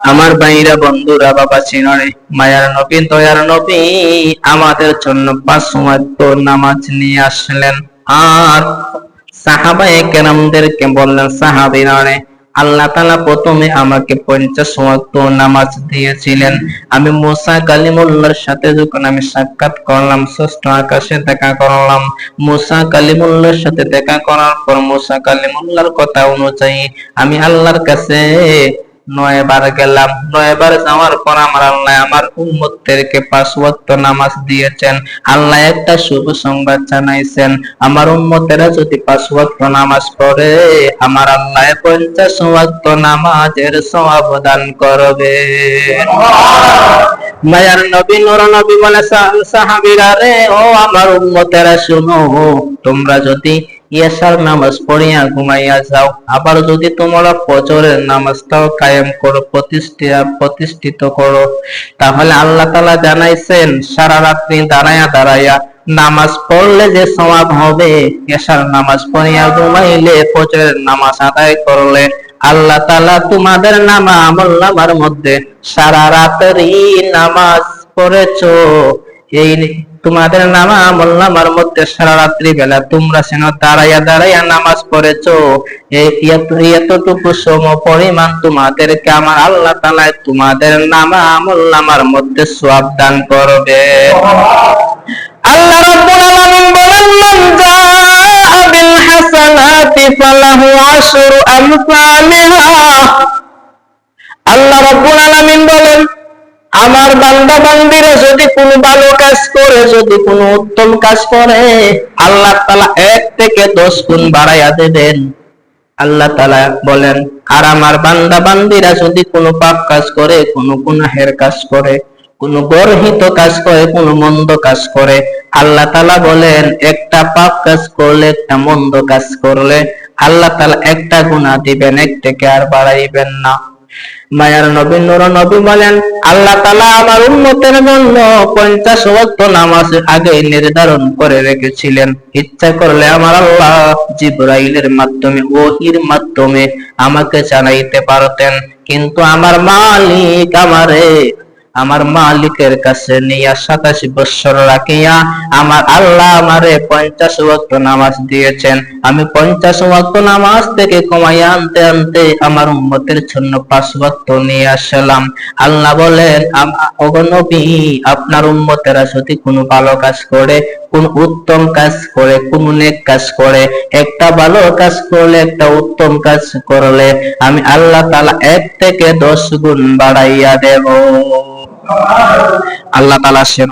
আমার ভাইরা, বন্ধুরা, বাবা চিনরে, মায়ার নবী, দয়ার নবী, আমাদের জন্য পাঁচ ওয়াক্ত নামাজ নিয়ে আসলেন। আর সাহাবায়ে কেরামদেরকে বললেন সাহাবীরারে আল্লাহ তাআলা প্রথমে আমাকে পঞ্চাশ ওয়াক্ত নামাজ দিয়েছিলেন। আমি মুসা কালিমুল্লাহর সাথে যখন আমি সাক্ষাৎ করলাম, ষষ্ঠ আকাশে দেখা করলাম। মুসা কালিমুল্লাহর সাথে দেখা করার পর মুসা কালিমুল্লাহর কথা অনুযায়ী আমি আল্লাহর কাছে নয়বার গেলাম নয়বার যাওয়ার পর আমার আল্লাহ আমার উম্মতদেরকে পাঁচ ওয়াক্ত নামাজ দিয়েছেন। আল্লাহ একটা শুভ সংবাদ জানাইছেন আমার উম্মতেরা যদি পাঁচ ওয়াক্ত নামাজ পড়ে আমার আল্লাহ পঞ্চাশ ওয়াক্ত নামাজের সওয়াব দান করবে। মায়ার নবী নর নবী বলে সাহাবীরা রে ও আমার উম্মতেরা শুনো তোমরা যদি ইয়াসার নামাজ পড়িয়া ঘুমাইয়া যাও। আবার যদি তোমরা ফজরের নামাজটাও কায়েম করো প্রতিষ্ঠিত প্রতিষ্ঠিত করো, তাহলে আল্লাহ তাআলা জানাইছেন, সারা রাত্রি দাঁড়ায়া দাঁড়ায়া নামাজ পড়লে যে সওয়াব হবে এশার নামাজ পড়িয়া ঘুমাইলে ফজরের নামাজ আদায় করলে আল্লাহ তালা তোমাদের নামা আমল নামার মধ্যে সারা রাত্রি নামাজ পড়েছ। এই তোমাদের নামা আমল নামার মধ্যে সারা রাত্রি বেলা তোমরা সেন দাঁড়াইয়া দাঁড়াইয়া নামাজ পড়েছো। এতটুকু সম পরিমাণ তোমাদেরকে আমার আল্লাহ তাআলা তোমাদের নামা আমল নামার মধ্যে সওয়াব দান করবে। আল্লাহ রাব্বুল আলামিন মান হাসানাতি ফালাহু আশরু আমসালিহা। আল্লাহ রাব্বুল আলামিন আমার বান্দা বান্দিরা যদি কোনো ভালো কাজ করে, যদি কোনো উত্তম কাজ করে, আল্লাহ তাআলা এক থেকে দশ গুণ বাড়াইয়া দেবেন। আল্লাহ তাআলা বলেন, আর আমার বান্দা বান্দিরা যদি কোনো পাপ কাজ করে, কোনো গুনাহের কাজ করে, কোন গর্হিত কাজ করে, কোন মন্দ কাজ করে, আল্লাহ তালা বলেন, একটা পাপ কাজ করলে, একটা মন্দ কাজ করলে, আল্লাহ তালা একটা গুণা দিবেন, এক থেকে আর বাড়াইবেন না। মায়ার নবী, নুর নবী বলেন, আল্লাহ তালা আমার উন্নতের জন্য পঞ্চাশ ওয়াক্ত নামাজ আগে নির্ধারণ করে রেখেছিলেন। ইচ্ছা করলে আমার আল্লাহ জিব্রাইলের মাধ্যমে, ওহির মাধ্যমে আমাকে জানাইতে পারতেন। কিন্তু আমার মালিক আমারে আমার মালিকের কাছে নিয়া সাতাশি বৎসর রাখিয়া আমার আল্লাহ আমারে পঞ্চাশ ওয়াক্ত নামাজ দিয়েছেন। আমি পঞ্চাশ ওয়াক্ত নামাজ থেকে কমাইয়া আনতে আনতে আমার উম্মতের জন্য পাঁচ ওয়াক্ত নিয়ে আসলাম। আল্লাহ বলেন আপনার উম্মতেরা যদি কোনো ভালো কাজ করে কোন উত্তম কাজ করে, কোন নেক কাজ করে। একটা ভালো কাজ করলে একটা উত্তম কাজ করলে আমি আল্লাহ তালা এক থেকে দশ গুণ বাড়াইয়া দেব। আল্লাহ তালা সে